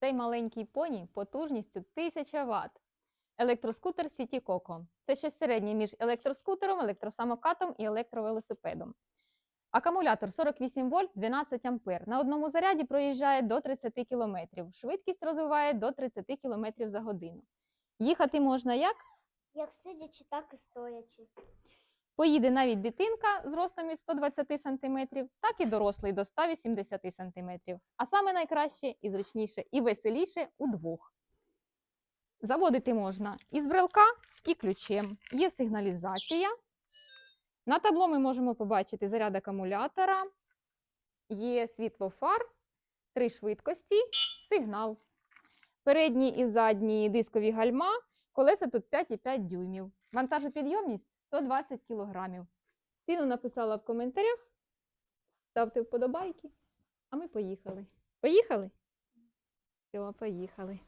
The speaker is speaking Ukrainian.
Цей маленький поні потужністю 1000 Вт. Електроскутер City Coco. Це щось середнє між електроскутером, електросамокатом і електровелосипедом. Акумулятор 48 вольт 12 ампер. На одному заряді проїжджає до 30 км. Швидкість розвиває до 30 км за годину. Їхати можна як? Як сидячи, так і стоячи. Поїде навіть дитинка з ростом від 120 см, так і дорослий до 180 см. А саме найкраще і зручніше, і веселіше удвох. Заводити можна із брелка, і ключем. Є сигналізація. На табло ми можемо побачити заряд акумулятора, є світло фар, три швидкості, сигнал. Передні і задні дискові гальма, колеса тут 5,5 дюймів. Вантажопідйомність 120 кг. Ціну написала в коментарях. Ставте вподобайки, а ми поїхали. Поїхали? Все, поїхали.